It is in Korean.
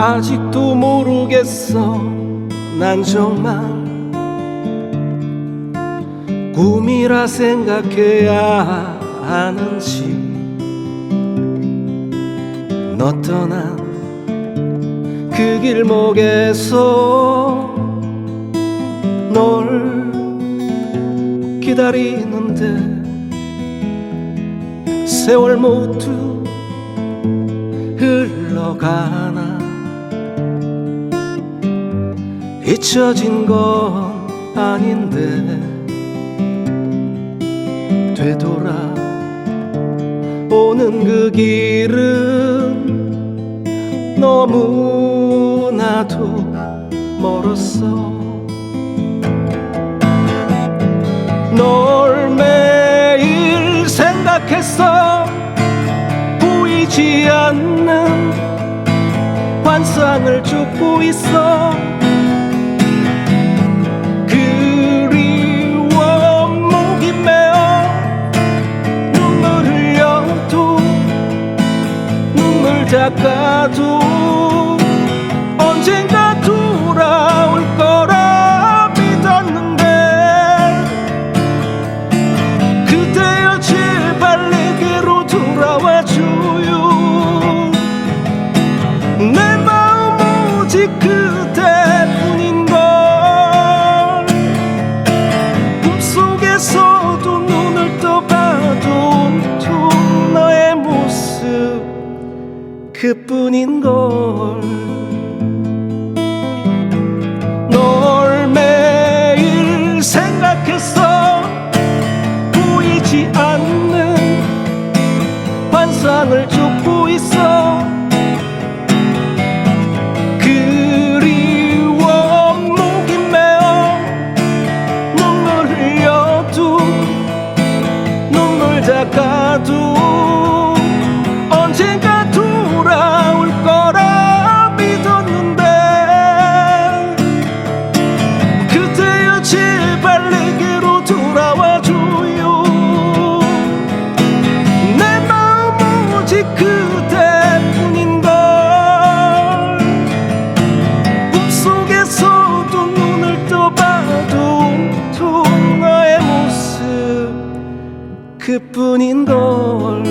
아직도 모르겠어. 난 정말 꿈이라 생각해야 하는지. 너 떠난 그 길목에서 널 기다리는데 세월 모두 흘러가나 잊혀진 건 아닌데 되돌아 오는 그 길은 너무나도 멀었어. 널 매일 생각했어. 보이지 않는 환상을 쫓고 있어 눈물 닦 그뿐인 걸. 널 매일 생각했어 보이지 않는 환상을 쫓고 있어. 그리워 목이 메어 눈물 흘려도 눈물 닦아도 제발 내게로 돌아와줘요. 내 마음 오직 그대뿐인걸. 꿈속에서도 눈을 떠봐도 온통 너의 모습 그뿐인걸